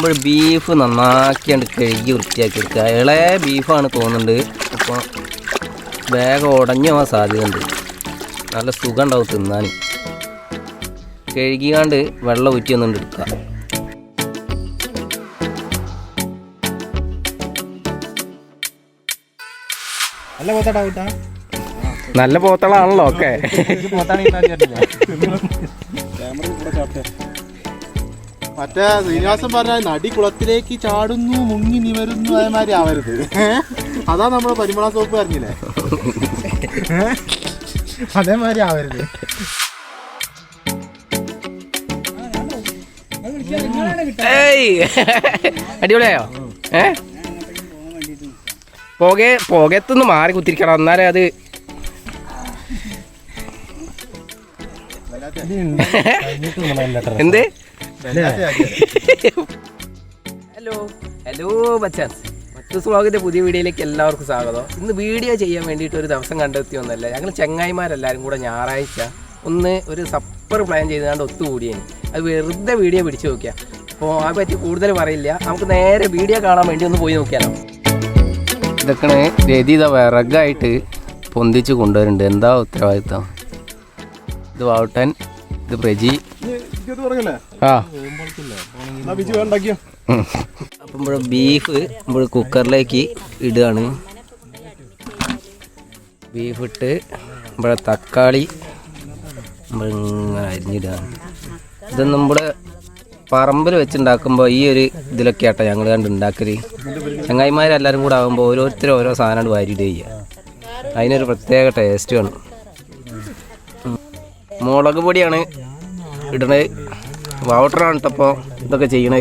നമ്മൾ ബീഫ് നന്നാക്കിയാണ്ട് കഴുകി വൃത്തിയാക്കി എടുക്കുക. ഇളയ ബീഫാണ് തോന്നുന്നുണ്ട്. അപ്പോൾ വേഗം ഉടഞ്ഞു പോകാൻ സാധ്യതയുണ്ട്. നല്ല സുഖം ഉണ്ടാവും തിന്നാൻ. കഴുകിയാണ്ട് വെള്ളം ഊറ്റി ഒന്നുകൊണ്ട് എടുക്കുക. നല്ല പോത്താടാ കൂട്ടാ നല്ല പോത്തളാണല്ലോ ഒക്കെ. മറ്റേ ശ്രീനിവാസൻ പറഞ്ഞ നടി കുളത്തിലേക്ക് ചാടുന്നു മുങ്ങി നിവരുന്നു അതേമാതിരി ആവരുത്. അതാ നമ്മൾ പരിമള സോപ്പ് പറഞ്ഞില്ലേ? അതേമാതിരി ആവരുത്. അടിപൊളിയായോ? ഏ? പുക പുകത്തുനിന്ന് മാറി കുത്തിരിക്കണം. എന്നാലേ അത് എന്ത്? ഹലോ. ഹലോ ബച്ചാൻ മറ്റു സ്വാഗതം പുതിയ വീഡിയോയിലേക്ക് എല്ലാവർക്കും സ്വാഗതം. ഇന്ന് വീഡിയോ ചെയ്യാൻ വേണ്ടിയിട്ട് ഒരു ദിവസം കണ്ടെത്തിയൊന്നല്ല ഞങ്ങൾ ചങ്ങായിമാരെല്ലാവരും കൂടെ ഞായറാഴ്ച ഒന്ന് ഒരു സപ്പർ പ്ലാൻ ചെയ്തുകൊണ്ട് ഒത്തുകൂടിയേനി. അത് വെറുതെ വീഡിയോ പിടിച്ചു നോക്കിയാൽ അപ്പോൾ അതിനെ പറ്റി കൂടുതൽ പറയില്ല. നമുക്ക് നേരെ വീഡിയോ കാണാൻ വേണ്ടി ഒന്ന് പോയി നോക്കിയാലോ? ഇതൊക്കെയാണ് രതിത വിറകായിട്ട് പൊന്തിച്ച് കൊണ്ടുവരുന്നുണ്ട്. എന്താ ഉത്തരവാദിത്തം? ഇത് വാവട്ടൻ ഇത് പ്രജി അപ്പം ഇവിടെ ബീഫ് നമ്മൾ കുക്കറിലേക്ക് ഇടുകയാണ്. ബീഫ് ഇട്ട് ഇവിടെ തക്കാളി നമ്മൾ ഇങ്ങനെ അരിഞ്ഞിടുകയാണ്. ഇത് നമ്മുടെ പറമ്പിൽ വെച്ചുണ്ടാക്കുമ്പോൾ ഈ ഒരു ഇതിലൊക്കെ ആട്ടോ ഞങ്ങൾ കണ്ട് ഉണ്ടാക്കൽ. ചങ്ങായിമാരെല്ലാവരും കൂടെ ആകുമ്പോൾ ഓരോരുത്തരും ഓരോ സാധനം വാരിയിട്ട് ചെയ്യുക അതിനൊരു പ്രത്യേക ടേസ്റ്റ് വേണം മുളക് പൊടിയാണ് ഇടണത് വൗട്ടറാണ് കേട്ടപ്പോൾ ഇതൊക്കെ ചെയ്യണേ.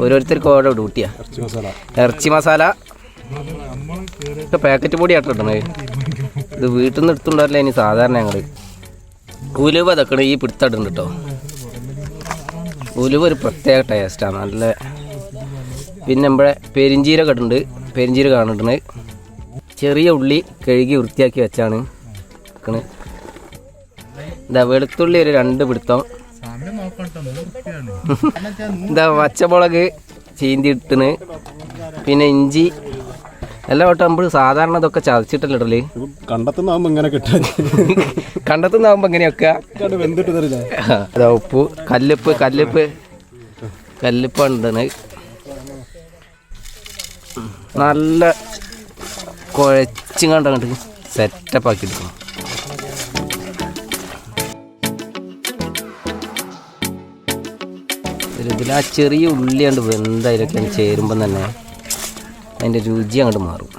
ഓരോരുത്തർക്കും ഓരോ ഡ്യൂട്ടിയാ ഇറച്ചി മസാല. ഇതൊക്കെ പാക്കറ്റ് പൊടിയാട്ടോ ഇടണേ. ഇത് വീട്ടിൽ നിന്ന് എടുത്തുണ്ടാവില്ല ഇനി സാധാരണ ഞങ്ങൾ ഉലുവ ഇതൊക്കെ ഈ പിടുത്തടുണ്ട് കേട്ടോ ഉലുവ ഒരു പ്രത്യേക ടേസ്റ്റാണ് നല്ല. പിന്നെ നമ്മുടെ പെരിഞ്ചീരകം ഇടുന്നുണ്ട് പെരിഞ്ചീരക കാണുന്നുണ്ട് ചെറിയ ഉള്ളി കഴുകി വൃത്തിയാക്കി വെച്ചാണ് വെക്കണ് ഇതാ വെളുത്തുള്ളി ഒരു രണ്ട് പിടുത്തം. എന്താ പച്ചമുളക് ചീന്തി ഇട്ടിന് പിന്നെ ഇഞ്ചി. എല്ലാ വട്ടം നമ്മൾ സാധാരണ ഇതൊക്കെ ചതച്ചിട്ടല്ലേ ഇടൽ? കണ്ടെത്തുന്നാവുമ്പോ ഇങ്ങനെ കിട്ടാൻ കണ്ടെത്തുന്നാവുമ്പോ എങ്ങനെയൊക്കെ അതാ ഉപ്പ് കല്ലുപ്പ് കല്ലുപ്പ്. കല്ലുപ്പ് ഉണ്ടെന്ന് നല്ല കുഴച്ചും കണ്ടങ്ങോട്ട് സെറ്റപ്പ് ആക്കി എടുക്കണം ഇതിൽ ആ ചെറിയ ഉള്ളി കണ്ട് വെന്തായാലൊക്കെ ചേരുമ്പം തന്നെ അതിന്റെ രുചി അങ്ങോട്ട് മാറും.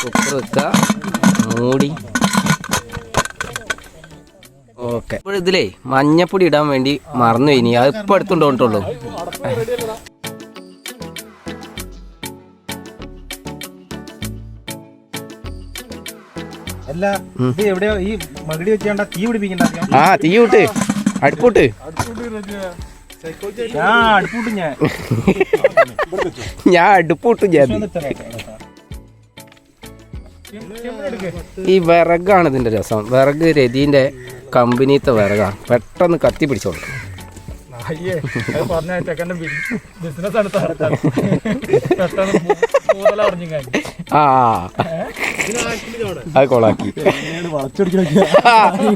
കുക്കർ വെക്കുക മൂടി. ഓക്കെ. ഇപ്പോൾ ഇതിലേ മഞ്ഞപ്പൊടി ഇടാൻ വേണ്ടി മറന്നു ഇനി. അത് ഇപ്പം എടുത്തുകൊണ്ട് അല്ല ഇത് എവിടെയോ ഈ മകിടി വെച്ചാണ്ട തീ പിടിപ്പിക്കണ്ട ആ തീ വിട്ട് അടുപ്പൂട്ട്. ഞാൻ അടുപ്പൂട്ട് ഞാൻ. ഞാൻ അടുപ്പൂട്ട് ഞാൻ. ഈ വിറകാണ് ഇതിന്റെ രസം. വിറക് രതിന്റെ കമ്പനിത്തെ വിറകാണ്. പെട്ടെന്ന് കത്തി പിടിച്ചോളൂ. അയ്യേ അത് പറഞ്ഞ ചെക്കന്റെ ബിസിനസ് ആണ് പെട്ടെന്ന് കൂടുതലറിഞ്ഞു കഴിഞ്ഞു. ആ അത് കൊളാക്കി.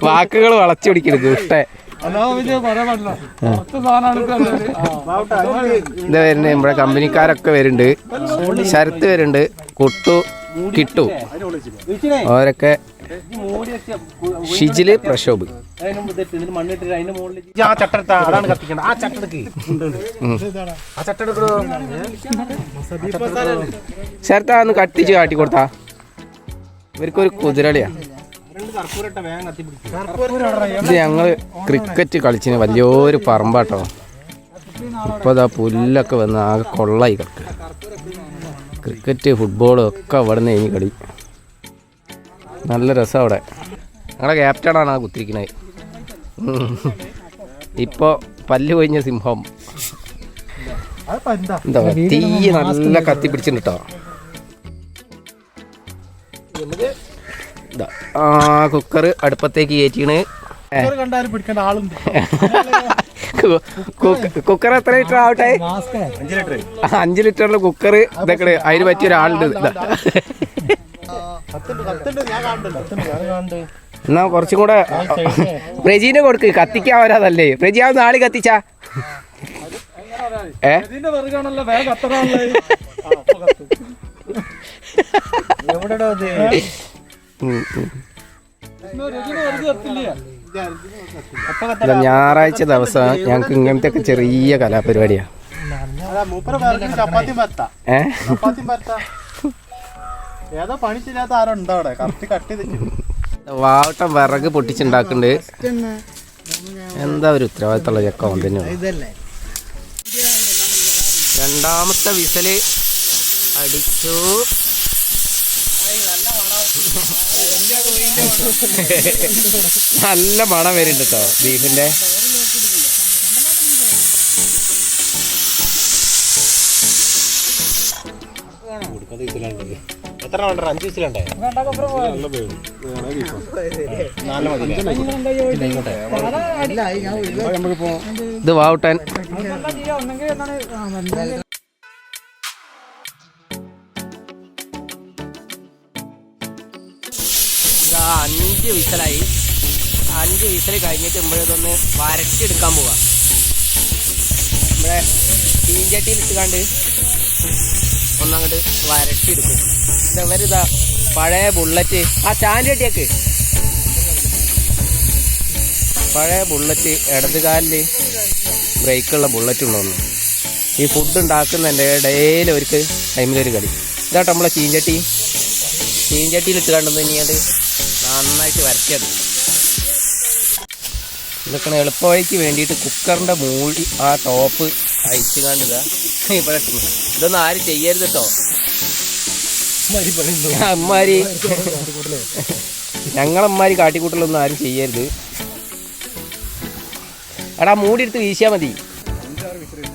വാക്കുകൾ വളച്ചൊടിക്കരുത് ഇഷ്ടേ. ഇതാ വരുന്നുണ്ട് നമ്മുടെ കമ്പനിക്കാരൊക്കെ വരുന്നുണ്ട്. ശരത്ത് വരുന്നുണ്ട്. കുട്ടു കിട്ടു. അവരൊക്കെ ഷിജിൽ പ്രക്ഷോഭ് ആ ചട്ടെടുത്ത അതാണ് കത്തിക്കേണ്ടത്. ആ ചട്ടെടുക്ക്. ആ ചട്ടെടുക്കോ. ശരത്ത് അതൊന്ന് കത്തിച്ച് കാട്ടി കൊടുത്താ ഇവർക്കൊരു കുതിരളിയാ. ഇത് ഞങ്ങൾ ക്രിക്കറ്റ് കളിച്ചിന് വലിയൊരു പറമ്പാട്ടോ. ഇപ്പൊ അതാ പുല്ലൊക്കെ വന്ന് ആകെ കൊള്ളായി കിടക്കുക ക്രിക്കറ്റ് ഫുട്ബോൾ ഒക്കെ അവിടെ നിന്ന് കഴിഞ്ഞ് കളി. നല്ല രസം അവിടെ. ഞങ്ങളുടെ ക്യാപ്റ്റനാണ് ആ കുത്തിരിക്കുന്നത് ഇപ്പോൾ പല്ല് കൊഴിഞ്ഞ സിംഹം. എന്താ പറയുക? തീ നല്ല കത്തി പിടിച്ചിട്ടുണ്ട് കേട്ടോ ആ കുക്കർ അടുപ്പത്തേക്ക് കയറ്റിയാണ് കുക്കർ എത്ര ലിറ്റർ ആവട്ടെ? അഞ്ചു അഞ്ച് ലിറ്ററിന്റെ കുക്കർ ഇതൊക്കെ അതിന് പറ്റിയ ഒരാളുണ്ട്. എന്നാ കുറച്ചും കൂടെ പ്രജീനെ കൊടുക്ക് കത്തിക്കാൻ വരാതല്ലേ? പ്രജി ആ നാളി കത്തിച്ച. ഏ? ഞായറാഴ്ച ദിവസം ഞങ്ങൾക്ക് ഇങ്ങനത്തെ ഒക്കെ ചെറിയ കലാപരിപാടിയാ. ഏ? ഏതോ പണിച്ചില്ലാത്ത ആരോ ഉണ്ടോ അവിടെ? കറക്റ്റ് കട്ട് ചെയ്തിട്ട് വാവട്ടം വിറക് പൊട്ടിച്ചുണ്ടാക്കുന്നുണ്ട് എന്താ ഒരു ഉത്തരവാദിത്തമുള്ള ചെക്ക രണ്ടാമത്തെ വിസൽ അടിച്ചു. നല്ല മണം വരുന്നുണ്ട് കേട്ടോ ബീഫിന്റെ. എത്ര വേണ്ട? അഞ്ച് വിസിലുണ്ടേ ഇത് വാവട്ടൻ ഇതാ അഞ്ച് വിസലായി. അഞ്ച് വിസൽ കഴിഞ്ഞിട്ട് ഇതൊന്ന് വരച്ചെടുക്കാൻ പോവാ. നമ്മുടെ ചീഞ്ചട്ടിയിൽ ഇട്ടുകാണ്ട്. ഒന്നങ്ങോട്ട് വരട്ടിയെടുക്കും. ഇതവരിതാ പഴയ ബുള്ളറ്റ്. ആ ചാഞ്ചട്ടിയൊക്കെ പഴയ ബുള്ളറ്റ് ഇടത് കാലിൽ ബ്രേക്കുള്ള ബുള്ളറ്റ് ഉണ്ടോന്നു ഈ ഫുഡ് ഉണ്ടാക്കുന്നതിന്റെ ഇടയിൽ അവർക്ക് ടൈമിലൊരു കളി. ഇതാട്ടോ നമ്മളെ ചീഞ്ചട്ടി. ചീഞ്ചട്ടിയിൽ ഇട്ട് കണ്ടെന്ന് അത് നന്നായിട്ട് വരച്ചത് ഇതൊക്കെ എളുപ്പവഴിക്ക് വേണ്ടിയിട്ട് കുക്കറിന്റെ മൂടി ആ ടോപ്പ് അയച്ചു കണ്ടിതാ ഇവിടെ ഇട്ടു. ഇതൊന്നും ആരും ചെയ്യരുത് കേട്ടോ. അമ്മാരി. ഞങ്ങളമ്മാരി കാട്ടിക്കൂട്ടലൊന്നും ആരും ചെയ്യരുത്. എടാ മൂടി എടുത്ത് വീശിയാ മതി.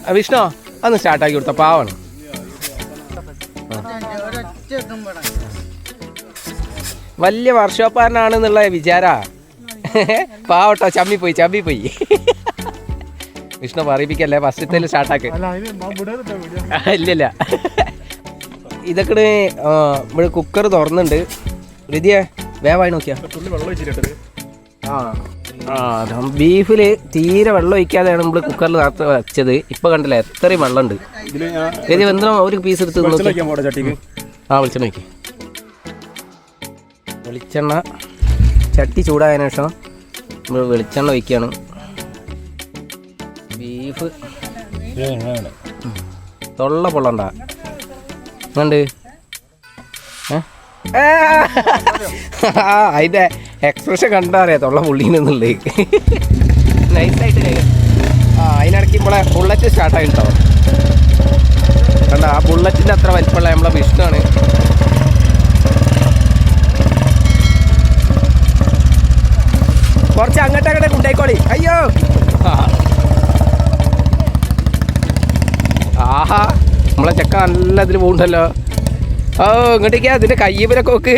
ആ, വിഷ്ണു അന്ന് സ്റ്റാർട്ടാക്കി കൊടുത്ത പാവാണ്. വലിയ വർഷോപ്പാരനാണെന്നുള്ള വിചാര. പാവട്ടോ ചമ്മി പോയി ചമ്മി പോയി വിഷ്ണു പറയിപ്പിക്കല്ലേ ഫസ്റ്റത്തേൽ സ്റ്റാർട്ടാക്ക് ഇല്ലില്ല. ഇതൊക്കെ ഇവിടെ കുക്കർ തുറന്നുണ്ട്. രുതിയെ വേവായി നോക്കിയാ. ആ ആ ബീഫിൽ തീരെ വെള്ളം ഒഴിക്കാതെയാണ് നമ്മൾ കുക്കറിൽ നേരത്തെ വെച്ചത്. ഇപ്പൊ കണ്ടില്ല എത്രയും വെള്ളമുണ്ട് ഞാൻ എന്തോ ഒരു പീസ് എടുത്ത് ആ വെളിച്ചെണ്ണ നോക്കി വെളിച്ചെണ്ണ ചട്ടി ചൂടായതിനു ശേഷം നമ്മൾ വെളിച്ചെണ്ണ വയ്ക്കുകയാണ് ബീഫ്. തൊള്ള പൊള്ളണ്ട. എന്നുണ്ട് അതിന്റെ എക്സ്പ്രഷൻ കണ്ടാ അറിയാം തൊള്ള പുള്ളിനൊന്നുള്ള നൈസായിട്ട് ആ അതിനിടയ്ക്ക് നമ്മളെ ബുള്ളറ്റ് സ്റ്റാർട്ടായി കേട്ടോ കണ്ട? ആ ബുള്ളറ്റിന്റെ അത്ര വലിപ്പമുള്ള നമ്മളെ വിഷ്ണുവാണ്. കുറച്ച് അങ്ങോട്ടങ്ങോട്ടേ അങ്ങോട്ട് കൊണ്ടേക്കോളി അയ്യോ ആ. ആഹാ നമ്മളെ ചക്ക നല്ല ഇതിൽ പോകുന്നുണ്ടല്ലോ ഓ ഇങ്ങോട്ടേക്ക് അതിന്റെ കയ്യപ്പിലൊക്കെ നോക്ക്.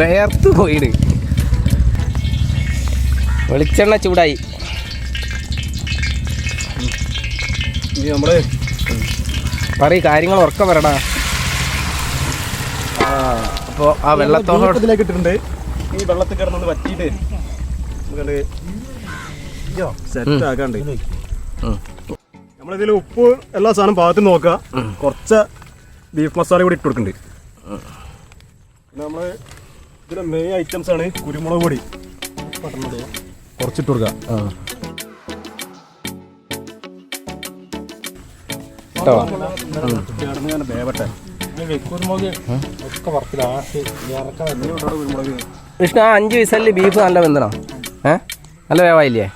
വേർത്ത് പോയിന് വെളിച്ചെണ്ണ ചൂടായി. നമ്മൾ നമ്മൾ പറയ് കാര്യങ്ങൾ ഉറക്കം വരടാ ആ അപ്പോൾ ആ വെള്ളത്തോട് ഇതിലേക്ക് ഇട്ടിട്ടുണ്ട്. ഈ വെള്ളത്തിൽ കിടന്നുകൊണ്ട് വറ്റിയിട്ട് നമുക്കത് സെറ്റ് ആക്കാണ്ട്. നമ്മളിതിൽ ഉപ്പ് എല്ലാ സാധനം പാകത്തിൽ നോക്കുക. കുറച്ച് ബീഫ് മസാല കൂടി ഇട്ട് കൊടുക്കുന്നുണ്ട് പിന്നെ നമ്മൾ ഇതിലെ മെയിൻ ഐറ്റംസ് ആണ് കുരുമുളക് പൊടി. കുറച്ചിട്ട് കൊടുക്കുക. കുരുമുളക് കൃഷ്ണ ആ അഞ്ച് വിസലിൽ ബീഫ് നല്ല വെന്തണോ? ഏ? നല്ല വേവായില്ലേ?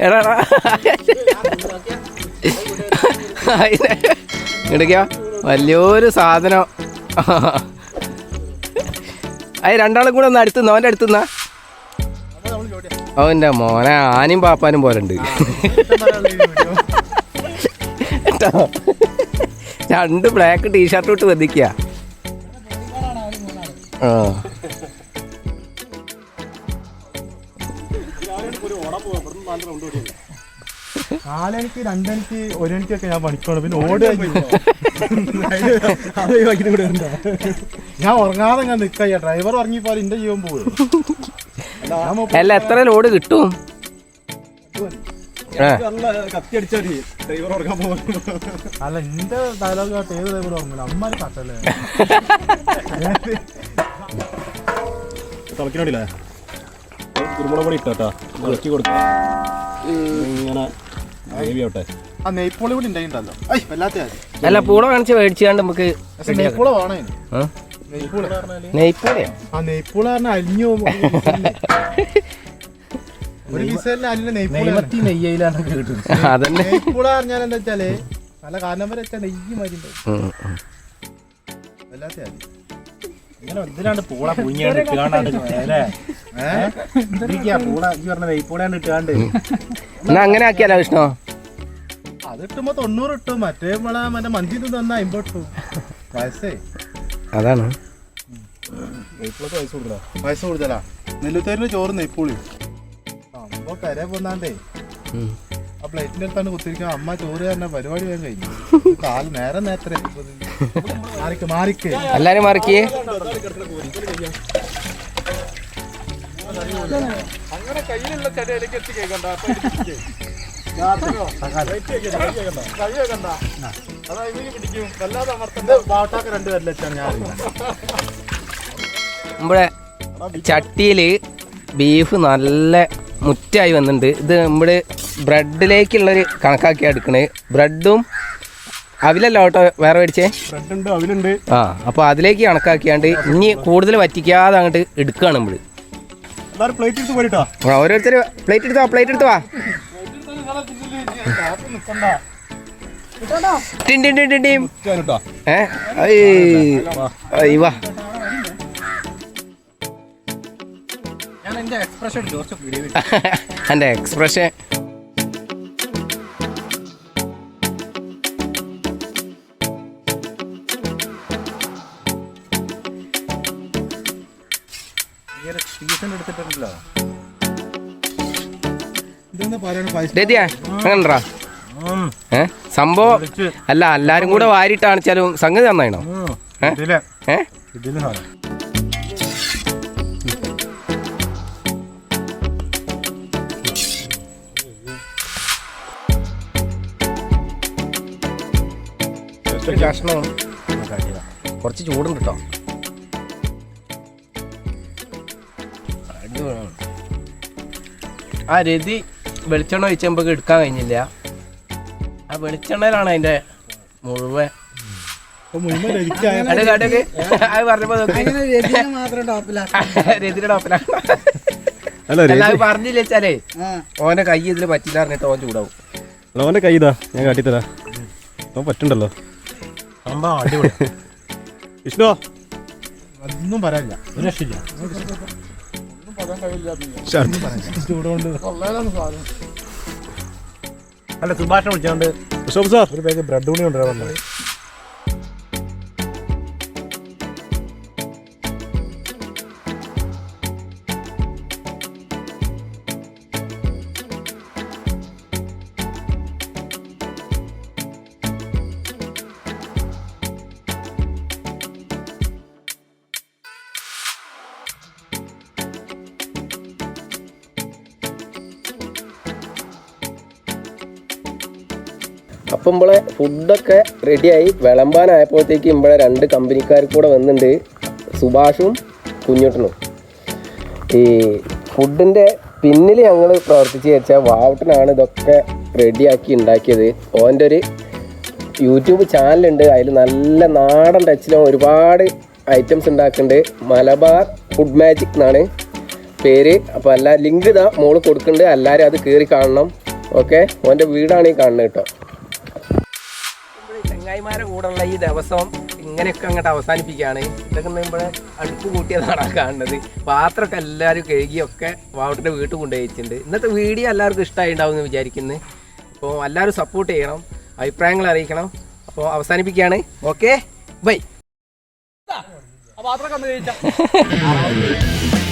എടാ വലിയൊരു സാധനം. അത് രണ്ടാളും കൂടെ ഒന്ന് അടുത്തുനിന്ന് അവന്റെ അടുത്തുനിന്നാ? അവന്റെ മോനെ ആനയും പാപ്പാനും പോലെ ഉണ്ട് കേട്ടോ? രണ്ട് ബ്ലാക്ക് ടീഷർട്ട് ഇട്ട് വന്നിക്കുക ആ. നാലണിക്ക് രണ്ടണിക്ക് ഒരണിക്കൊക്കെ ഞാൻ പണിക്കണം പിന്നെ ഒഴിവാക്കിയിട്ട് കൂടെ ഉണ്ടോ ഞാൻ ഉറങ്ങാതെ ഞാൻ നിൽക്കുക ഡ്രൈവർ ഉറങ്ങിപ്പോ എന്റെ ജീവൻ പോകും അല്ല എത്ര ലോഡ് കിട്ടും? അല്ല എന്റെ ഡയലോഗ് കേട്ട് ഏത് ഡ്രൈവർ ഉറങ്ങില്ല അമ്മ കട്ടല്ലേ തിളക്കിനോടില്ലേ കുരുമുളക് പൊടി ഇട്ടാ ഇളക്കി കൊടുക്കാം. ഇങ്ങനെ ഗ്രേവി ആവട്ടെ. ആ നെയ്പ്പോളി കൂടി ഉണ്ടായിണ്ടല്ലോ വല്ലാത്ത അല്ല പൂള കാണിച്ച് മേടിച്ചാണ്ട് നമുക്ക് നെയ്പൂള വേണേ ആ? നെയ്പൂള. പറഞ്ഞാൽ അലിഞ്ഞു ഒരു വിസലിന് അലിഞ്ഞ നെയ്പ്പോള നെയ്യയിലാണ് കേട്ടത് അതന്നെ. നെയ്പ്പോള പറഞ്ഞാൽ എന്താ വെച്ചാൽ നല്ല കാരണം വരെ വെച്ചാൽ നെയ്യ് ഉം. വല്ലാത്ത ഇങ്ങനെ എന്തിനാണ് പൂള പുഞ്ഞാണ്ട് ഇട്ടാണ്ട് അല്ലേ? പൂള ഈ പറഞ്ഞ നെയ്പ്പൂളാണ്ട് ഇട്ടാണ്ട് എന്നാ അങ്ങനെ ആക്കിയാലോ വിഷ്ണു? അത് ഇട്ടുമ്പോ തൊണ്ണൂറ് ഇട്ടു മറ്റേ നമ്മളെ മറ്റേ മന്തി തന്ന അമ്പത് ഇട്ടു. വയസ്സേ. അതാണ്. നെയ്പ്പൂളൊക്കെ പൈസ കൊടുക്കണോ വയസ്സ് കൂടുതലാ നെല്ലുത്തേരിന് ചോറ് നെയ്പ്പോളി. അപ്പൊ കരയെ പോന്നാണ്ടേ. ആ പ്ലേറ്റിന്റെ അടുത്താണ് കുത്തിരിക്കാൻ അമ്മ ചോറ് തന്നെ പരിപാടി ഞാൻ കഴിഞ്ഞു. കാൽ നേരം മാറിക്ക് മാറിക്ക്. എല്ലാരും മാറിക്കേ. അങ്ങനെ കയ്യിലുള്ള ചെടിയിലേക്ക് എത്തി കേൾക്കണ്ട ബാട്ടാക്ക് രണ്ടുപേരിൽ വെച്ചാണ് ഞാൻ നമ്മുടെ ചട്ടിയിൽ ബീഫ് നല്ല മുറ്റായി വന്നിട്ടുണ്ട്. ഇത് നമ്മുടെ ബ്രെഡിലേക്കുള്ളൊരു കണക്കാക്കി എടുക്കണേ. ബ്രെഡും അവിലല്ല കേട്ടോ വേറെ മേടിച്ചേ? ബ്രെഡ് ഉണ്ട് അവിലുണ്ട്. ആ അപ്പോൾ അതിലേക്ക് കണക്കാക്കിയാണ്ട് ഇനി കൂടുതൽ വറ്റിക്കാതെ അങ്ങോട്ട് എടുക്കുകയാണ് നമ്മൾ പ്ലേറ്റ് എടുത്ത് പോരിട്ടാ? ഓരോരുത്തർ പ്ലേറ്റ് എടുത്തോ പ്ലേറ്റ് എടുത്തോ വാ. ടിൻ ടിൻ ടിൻ ടിൻ ഏ വാ. എന്റെ എക്സ്പ്രഷൻ എടുത്തിട്ടുണ്ടല്ലോ. അങ്ങനെണ്ടാ? ഏ? സംഭവം അല്ല എല്ലാരും കൂടെ വാരിട്ടാണ് ചാലും സംഗതി നന്നായിണോ? ഏ? കുറച്ച് ചൂടുണ്ട് കേട്ടോ ആ രതി വെളിച്ചെണ്ണ ഒഴിച്ച് നമുക്ക് എടുക്കാൻ കഴിഞ്ഞില്ല. ആ വെളിച്ചെണ്ണയിലാണ് അതിന്റെ മുഴുവൻ. പറഞ്ഞില്ലേ അത് പറഞ്ഞപ്പോ. രതിയുടെ ടോപ്പിലാണ് അല്ല അത് പറഞ്ഞില്ല വെച്ചാലേ ഓന്റെ കൈ ഇതിൽ പറ്റില്ല പറഞ്ഞിട്ട് ഓൻ ചൂടാവും. ഓന്റെ കൈ ഇതാ ഞാൻ കാട്ടിത്തരാ ഓൻ പറ്റുണ്ടല്ലോ. വിഷ്ണു? ഒന്നും പറയാനില്ല. ഒരു രക്ഷയില്ല. അല്ല സുഭാഷ് വിളിച്ചാണ്ട് സാർ. ഒരു ബാഗ് ബ്രെഡ് കൂടി കൊണ്ടുവരാൻ അപ്പം ഇമ്പളെ ഫുഡൊക്കെ റെഡിയായി വിളമ്പാനായപ്പോഴത്തേക്ക് ഇമ്പളെ രണ്ട് കമ്പനിക്കാർ കൂടെ വന്നിട്ടുണ്ട് സുഭാഷും കുഞ്ഞുട്ടനും. ഈ ഫുഡിന്റെ പിന്നിൽ ഞങ്ങൾ പ്രവർത്തിച്ച് വെച്ചാൽ വാവട്ടനാണ് ഇതൊക്കെ റെഡിയാക്കി ഉണ്ടാക്കിയത് ഓന്റെ ഒരു യൂട്യൂബ് ചാനലുണ്ട്. അതിൽ നല്ല നാടൻ ടച്ചിലും ഒരുപാട് ഐറ്റംസ് ഉണ്ടാക്കുന്നുണ്ട് മലബാർ ഫുഡ് മാജിക് എന്നാണ് പേര്. അപ്പോൾ എല്ലാ ലിങ്ക് ഇതാ മോൾ കൊടുക്കുന്നുണ്ട് എല്ലാവരും അത് കയറി കാണണം. ഓക്കെ? ഓന്റെ വീടാണ് ഈ കാണുന്നത് കേട്ടോ. ചങ്ങായിമാരെ കൂടെയുള്ള ഈ ദിവസം ഇങ്ങനെയൊക്കെ അങ്ങോട്ട് അവസാനിപ്പിക്കുകയാണ്. ഇതൊക്കെ നമ്മൾ അടുപ്പ് കൂട്ടിയതാണ് കാണുന്നത്. പാത്രമൊക്കെ എല്ലാവരും കഴുകിയൊക്കെ വാവട്ടിന്റെ വീട്ടിൽ കൊണ്ടുപോയിട്ടുണ്ട്. ഇന്നത്തെ വീഡിയോ എല്ലാവർക്കും ഇഷ്ടമായി ഉണ്ടാവും എന്ന് വിചാരിക്കുന്നു. അപ്പോൾ എല്ലാവരും സപ്പോർട്ട് ചെയ്യണം അഭിപ്രായങ്ങൾ അറിയിക്കണം. അപ്പോൾ അവസാനിപ്പിക്കുകയാണ്. ഓക്കെ ബൈ ആ പാത്രം കന്ന് കഴിച്ചാ